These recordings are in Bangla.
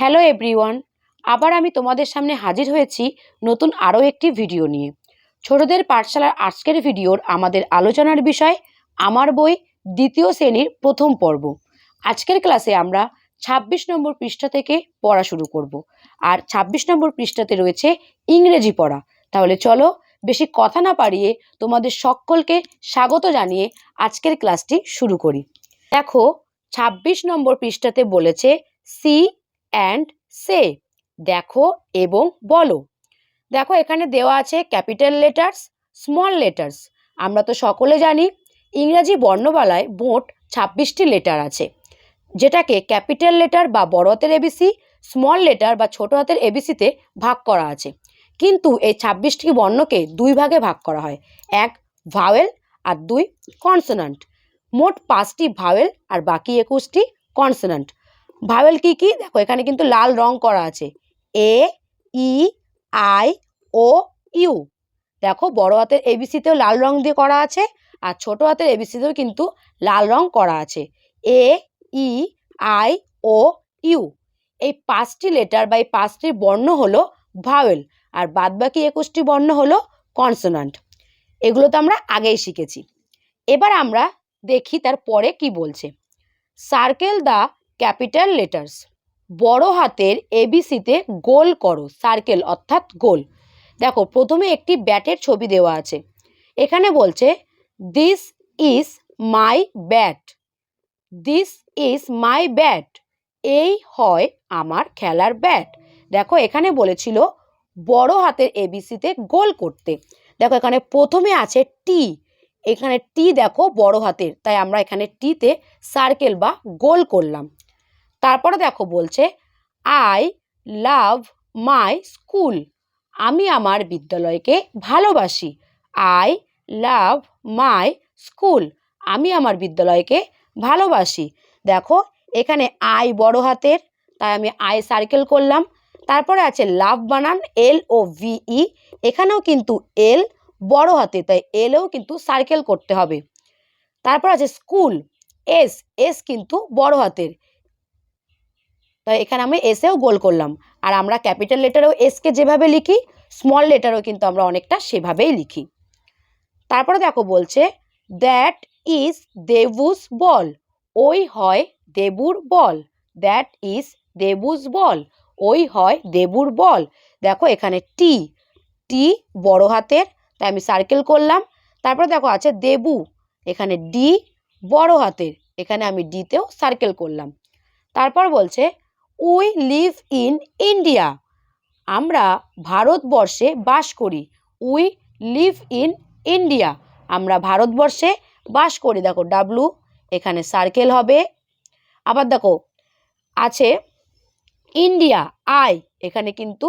হ্যালো এভরিওয়ান, আবার আমি তোমাদের সামনে হাজির হয়েছি নতুন আরও একটি ভিডিও নিয়ে। ছোটদের পাঠশালার আজকের ভিডিওর আমাদের আলোচনার বিষয়, আমার বই দ্বিতীয় শ্রেণির প্রথম পর্ব। আজকের ক্লাসে আমরা ২৬ নম্বর পৃষ্ঠা থেকে পড়া শুরু করব। আর ২৬ নম্বর পৃষ্ঠাতে রয়েছে ইংরেজি পড়া। তাহলে চলো বেশি কথা না পারিয়ে তোমাদের সকলকে স্বাগত জানিয়ে আজকের ক্লাসটি শুরু করি। দেখো ২৬ নম্বর পৃষ্ঠাতে বলেছে, সি অ্যান্ড সে দেখো এবং বলো। দেখো, এখানে দেওয়া আছে ক্যাপিটাল লেটার্স স্মল লেটার্স আমরা তো সকলে জানি, ইংরাজি বর্ণমালায় মোট ছাব্বিশটি লেটার আছে। যেটাকে ক্যাপিটাল লেটার বা বড় হাতের এবিসি স্মল লেটার বা ছোট হাতের এবিসিতে ভাগ করা আছে। কিন্তু এই ছাব্বিশটি বর্ণকে দুই ভাগে ভাগ করা হয়। এক ভাওয়েল আর দুই কনসোনান্ট মোট পাঁচটি ভাওয়েল আর বাকি একুশটি কনসোনান্ট ভাওয়েল কি কি? দেখো, এখানে কিন্তু লাল রং করা আছে। A, E, I, O, U. দেখো, বড় হাতের এবিসিতেও লাল রং দিয়ে করা আছে আর ছোট হাতের এবিসিতেও কিন্তু লাল রং করা আছে। A, E, I, O, U. এই পাঁচটি লেটার বা এই পাঁচটি বর্ণ হলো ভাওয়েল আর বাদবাকি একুশটি বর্ণ হলো কনসোনান্ট এগুলো তো আমরা আগেই শিখেছি। এবার আমরা দেখি তার পরে কি বলছে। Circle the capital letters. বড় হাতের এবিসিতে গোল করো সার্কেল অর্থাৎ গোল। দেখো, প্রথমে একটি ব্যাটের ছবি দেওয়া আছে। এখানে বলছে this is my bat this is my bat এই হয় আমার খেলার ব্যাট দেখো, এখানে বলেছিল, বড় হাতের এবিসিতে গোল করতে। দেখো, এখানে প্রথমে আছে টি এখানে টি দেখো, বড় হাতের। তাই আমরা এখানে টিতে সার্কেল বা গোল করলাম। তারপরে দেখো বলছে আই লাভ মাই স্কুল আমি আমার বিদ্যালয়কে ভালোবাসি। আই লাভ মাই স্কুল আমি আমার বিদ্যালয়কে ভালোবাসি। দেখো, এখানে আই বড় হাতের, তাই আমি আই সার্কেল করলাম। তারপরে আছে লাভ বানান এল ও ভিই এখানেও কিন্তু এল বড় হাতে তাই এলেও কিন্তু সার্কেল করতে হবে। তারপর আছে স্কুল এস এস কিন্তু বড় হাতের। তাই এখানে আমি এসেও গোল করলাম। আর আমরা ক্যাপিটাল লেটারেও এসকে যেভাবে লিখি, স্মল লেটারও কিন্তু আমরা অনেকটা সেভাবেই লিখি। তারপরে দেখো বলছে দ্যাট ইজ দেবুস বল ওই হয় দেবুর বল দ্যাট ইজ দেবুস বল ওই হয় দেবুর বল দেখো এখানে টি টি বড় হাতের, তাই আমি সার্কেল করলাম। তারপরে দেখো আছে দেবু এখানে ডি বড় হাতের। এখানে আমি ডিতেও সার্কেল করলাম। তারপর বলছে উই লিভ ইন ইন্ডিয়া আমরা ভারতবর্ষে বাস করি। উই লিভ ইন ইন্ডিয়া আমরা ভারতবর্ষে বাস করি। দেখো ডাব্লু এখানে সার্কেল হবে। আবার দেখো, আছে ইন্ডিয়া আই এখানে কিন্তু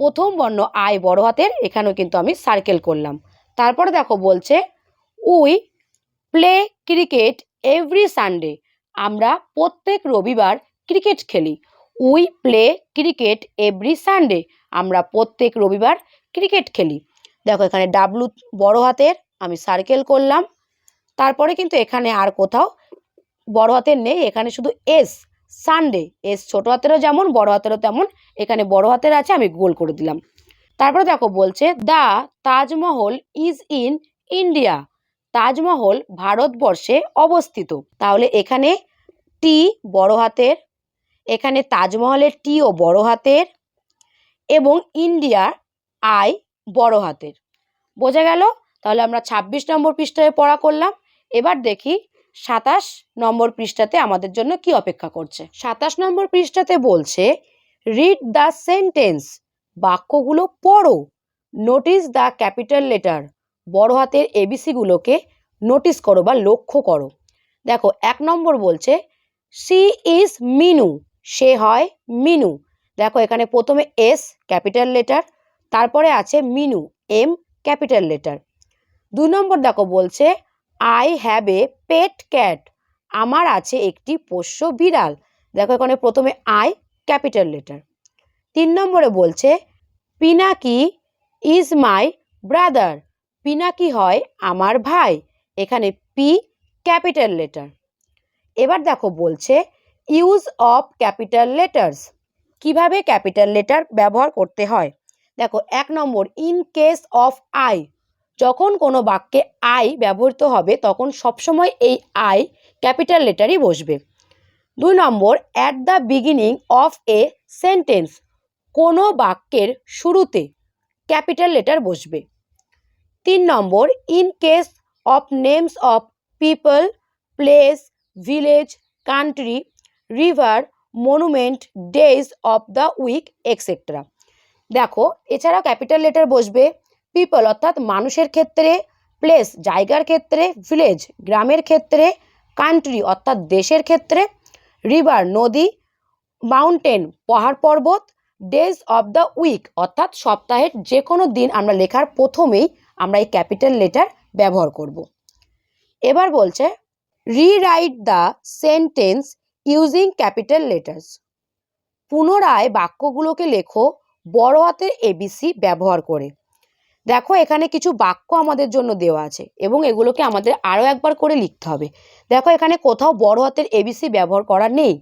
প্রথম বর্ণ আই বড় হাতের, এখানেও কিন্তু আমি সার্কেল করলাম। তারপরে দেখো বলছে we play cricket every Sunday আমরা প্রত্যেক রবিবার ক্রিকেট খেলি। We play cricket every Sunday আমরা প্রত্যেক রবিবার ক্রিকেট খেলি। দেখো এখানে ডাব্লু বড় হাতের, আমি সার্কেল করলাম। তারপরে কিন্তু এখানে আর কোথাও বড় হাতের নেই। এখানে শুধু এস সানডে এস ছোট হাতেরও যেমন, বড় হাতেরও তেমন। এখানে বড় হাতের আছে, আমি গোল করে দিলাম। তারপরে দেখো বলছে the Taj Mahal is in India Taj Mahal ভারতবর্ষে অবস্থিত। তাহলে এখানে টি বড় হাতের, এখানে তাজমহলের টিও বড় হাতের এবং ইন্ডিয়ার আই বড় হাতের। বোঝা গেল? তাহলে আমরা ২৬ নম্বর পৃষ্ঠায় পড়া করলাম। এবার দেখি সাতাশ নম্বর পৃষ্ঠাতে আমাদের জন্য কি অপেক্ষা করছে। সাতাশ নম্বর পৃষ্ঠাতে বলছে রিড দ্য সেন্টেন্স বাক্যগুলো পড়ো। নোটিস দ্য ক্যাপিটাল লেটার বড় হাতের এবিসিগুলোকে নোটিস করো বা লক্ষ্য করো। দেখো, এক নম্বর বলছে সি ইজ মিনু। সে হয় মিনু। দেখো, এখানে প্রথমে এস, ক্যাপিটাল লেটার, তারপরে আছে মিনু, এম, ক্যাপিটাল লেটার। দু নম্বর দেখো, বলছে I have a pet cat আমার আছে একটি পোষ্য বিড়াল। দেখো, এখানে প্রথমে আই ক্যাপিটাল লেটার। তিন নম্বরে বলছে, Pinaki is my brother. Pinaki হয় আমার ভাই। এখানে পি ক্যাপিটাল লেটার। এবার দেখো বলছে ইউজ অফ ক্যাপিটাল লেটার্স কীভাবে ক্যাপিটাল লেটার ব্যবহার করতে হয়? দেখো, এক নম্বর ইন কেস অফ আই যখন কোনো বাক্যে আই ব্যবহৃত হবে, তখন সবসময় এই আই ক্যাপিটাল লেটারই বসবে। দুই নম্বর at the beginning of a sentence কোনো বাক্যের শুরুতে ক্যাপিটাল লেটার বসবে। তিন নম্বর in case of names of people place village country river monument days of the week etcetera দেখো এছাড়া ক্যাপিটাল লেটার বসবে পিপল অর্থাৎ মানুষের ক্ষেত্রে প্লেস জায়গার ক্ষেত্রে ভিলেজ গ্রামের ক্ষেত্রে কান্ট্রি অর্থাৎ দেশের ক্ষেত্রে রিভার নদী মাউন্টেন পাহাড় পর্বত ডেজ অফ দ্য উইক অর্থাৎ সপ্তাহের যে কোনো দিন আমরা লেখার প্রথমেই আমরা এই ক্যাপিটাল লেটার ব্যবহার করব। এবার বলছে rewrite the sentence using capital letters পুনরায় বাক্যগুলোকে লেখো বড় হাতের এবিসি ব্যবহার করে। দেখো, এখানে কিছু বাক্য আমাদের জন্য দেওয়া আছে এবং এগুলোকে আমাদের আরও একবার করে লিখতে হবে। দেখো, এখানে কোথাও বড় হাতের এবিসি ব্যবহার করা নেই।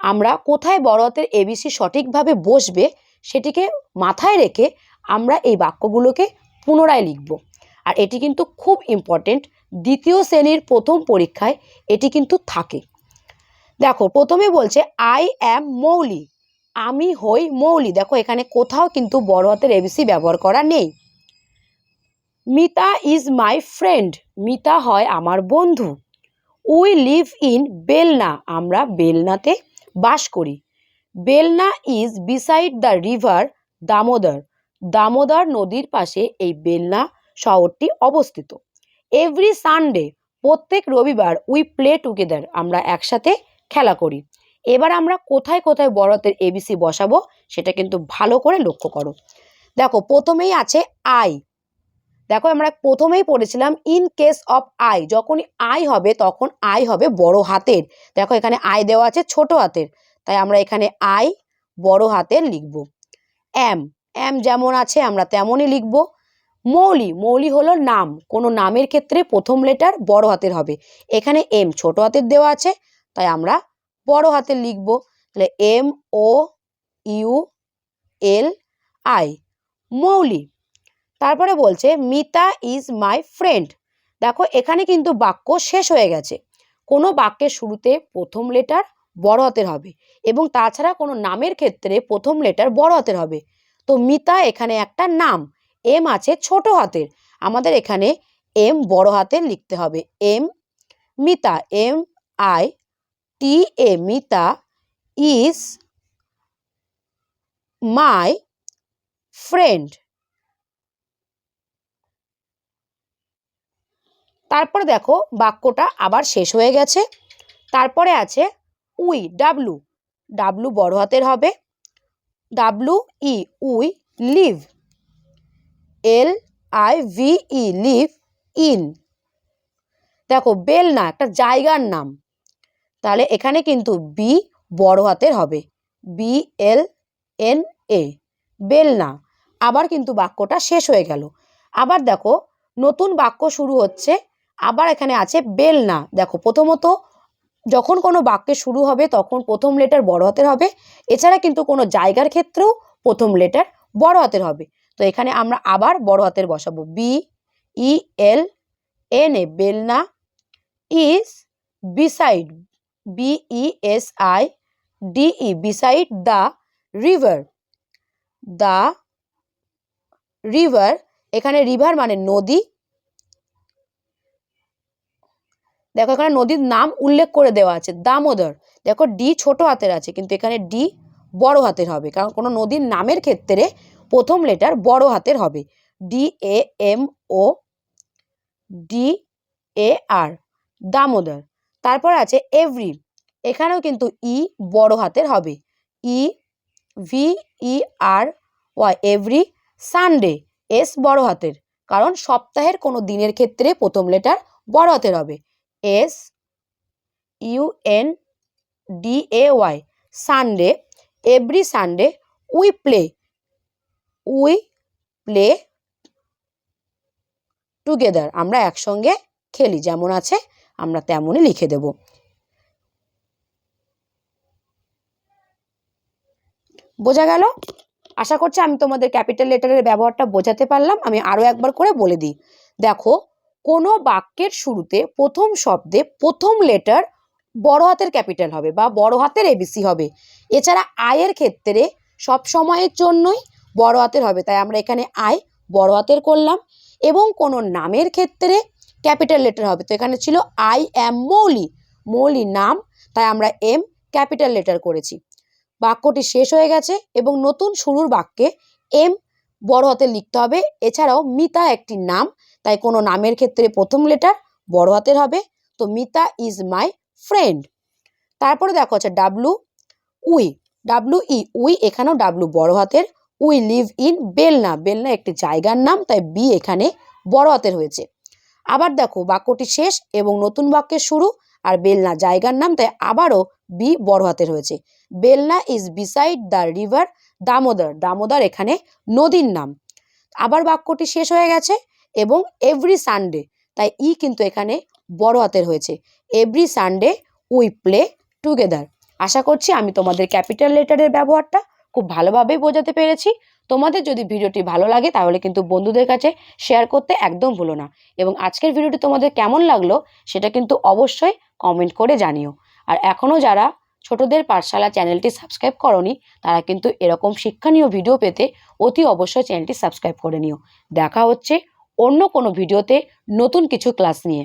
আমরা কোথায় বড় হাতের এবিসি সঠিকভাবে বসবে সেটিকে মাথায় রেখে আমরা এই বাক্যগুলোকে পুনরায় লিখব। আর এটি কিন্তু খুব ইম্পর্টেন্ট দ্বিতীয় শ্রেণির প্রথম পরীক্ষায় এটি কিন্তু থাকে। দেখো, প্রথমে বলছে আই অ্যাম মৌলি আমি হই মৌলি। দেখো, এখানে কোথাও কিন্তু বড় হাতের এবিসি ব্যবহার করা নেই। Mita is my friend Mita হয় আমার বন্ধু। উই লিভ ইন বেলনা আমরা বেলনাতে বাস করি। Belna is beside the river Damodar. Damodar নদীর পাশে এই বেলনা শহরটি অবস্থিত। এভরি সানডে প্রত্যেক রবিবার উই প্লে টুগেদার আমরা একসাথে খেলা করি। এবার আমরা কোথায় কোথায় বড়তের এবিসি বসাবো, সেটা কিন্তু ভালো করে লক্ষ্য করো। দেখো, প্রথমেই আছে আই দেখো, আমরা প্রথমেই পড়েছিলাম ইন কেস অফ আই যখনই আই হবে, তখন আই হবে বড় হাতের। দেখো, এখানে আই দেওয়া আছে ছোট হাতের। তাই আমরা এখানে আই বড় হাতের লিখব। এম এম যেমন আছে, আমরা তেমনই লিখব। মৌলি মৌলি হলো নাম। কোনো নামের ক্ষেত্রে প্রথম লেটার বড় হাতের হবে। এখানে এম ছোট হাতের দেওয়া আছে, তাই আমরা বড় হাতের লিখব। তাহলে M O U L I Mouli. তারপরে বলছে, মিতা ইজ মাই ফ্রেন্ড দেখো, এখানে কিন্তু বাক্য শেষ হয়ে গেছে। কোনো বাক্যের শুরুতে প্রথম লেটার বড় হাতের হবে এবং তাছাড়া কোনো নামের ক্ষেত্রে প্রথম লেটার বড় হাতের হবে। তো মিতা এখানে একটা নাম। এম আছে ছোট হাতের। আমাদের এখানে এম বড় হাতের লিখতে হবে। M Mita M I T A Mita is my friend তারপরে দেখো বাক্যটা আবার শেষ হয়ে গেছে। তারপরে আছে উই ডাব্লু ডাব্লু বড় হাতের হবে। W E we live L I V E live in দেখো বেলনা একটা জায়গার নাম। তাহলে এখানে কিন্তু বি বড় হাতের হবে। বি এল এন এ বেলনা আবার কিন্তু বাক্যটা শেষ হয়ে গেল। আবার দেখো, নতুন বাক্য শুরু হচ্ছে। আবার এখানে আছে বেলনা দেখো, প্রথমত যখন কোনো বাক্যে শুরু হবে, তখন প্রথম লেটার বড় হাতের হবে। এছাড়া কিন্তু কোনো জায়গার ক্ষেত্রেও প্রথম লেটার বড় হাতের হবে। তো এখানে আমরা আবার বড় হাতের বসাবো। B E L N A Belna is beside B E S I D E beside the river the river এখানে রিভার মানে নদী। দেখো এখানে নদীর নাম উল্লেখ করে দেওয়া আছে, দামোদর। দেখো ডি ছোট হাতের আছে, কিন্তু এখানে ডি বড় হাতের হবে, কারণ কোনো নদীর নামের ক্ষেত্রে প্রথম লেটার বড় হাতের হবে। D A M O D A R Damodar. তারপর আছে এভরি এখানেও কিন্তু ই বড় হাতের হবে। E V E R Y every Sunday, S বড় হাতের। কারণ সপ্তাহের কোনো দিনের ক্ষেত্রে প্রথম লেটার বড় হাতের হবে। S, U, N, D, A, Y, Sunday, every Sunday we play. We play together আমরা একসঙ্গে খেলি, যেমন আছে আমরা তেমনই লিখে দেব। বোঝা গেল? আশা করছি আমি তোমাদের ক্যাপিটাল লেটারের ব্যবহারটা বোঝাতে পারলাম। আমি আরও একবার করে বলে দিই। দেখো, কোনো বাক্যের শুরুতে প্রথম শব্দে প্রথম লেটার বড় হাতের ক্যাপিটাল হবে বা বড় হাতের এবিসি হবে। এছাড়া আয়ের ক্ষেত্রে সব সময়ের জন্যই বড় হাতের হবে। তাই আমরা এখানে আই বড় হাতের করলাম এবং কোনো নামের ক্ষেত্রে ক্যাপিটাল লেটার হবে। তো এখানে ছিল আই অ্যাম মৌলি। মৌলি নাম, তাই আমরা এম ক্যাপিটাল লেটার করেছি। বাক্যটি শেষ হয়ে গেছে এবং নতুন শুরুর বাক্যে এম বড় হাতে লিখতে হবে। এছাড়াও মিতা একটি নাম, তাই কোনো নামের ক্ষেত্রে প্রথম লেটার বড় হাতের হবে। তো মিতা ইজ মাই ফ্রেন্ড। তারপরে দেখো আছে W we W E, we, এখানেও ডাব্লু বড় হাতের we live in Belna Belna একটি জায়গার নাম, তাই বি এখানে বড় হাতের হয়েছে। আবার দেখো, বাক্যটি শেষ এবং নতুন বাক্যের শুরু আর বেলনা জায়গার নাম, তাই আবারও বি বড় হাতের হয়েছে। Belna is beside the river Damodar Damodar এখানে নদীর নাম। আবার বাক্যটি শেষ হয়ে গেছে এবং এভরি সানডে তাই ই কিন্তু এখানে বড় হাতের হয়েছে। Every Sunday we play together আশা করছি আমি তোমাদের ক্যাপিটাল লেটারের ব্যবহারটা খুব ভালোভাবেই বোঝাতে পেরেছি। তোমাদের যদি ভিডিওটি ভালো লাগে তাহলে কিন্তু বন্ধুদের কাছে শেয়ার করতে একদম ভুলো না। এবং আজকের ভিডিওটি তোমাদের কেমন লাগল সেটা কিন্তু অবশ্যই কমেন্ট করে জানিও। আর এখনও যারা ছোটদের পাঠশালা চ্যানেলটি সাবস্ক্রাইব করনি, তারা কিন্তু এরকম শিক্ষণীয় ভিডিও পেতে অতি অবশ্যই চ্যানেলটি সাবস্ক্রাইব করে নিও। দেখা হচ্ছে অন্য কোনো ভিডিওতে নতুন কিছু ক্লাস নিয়ে।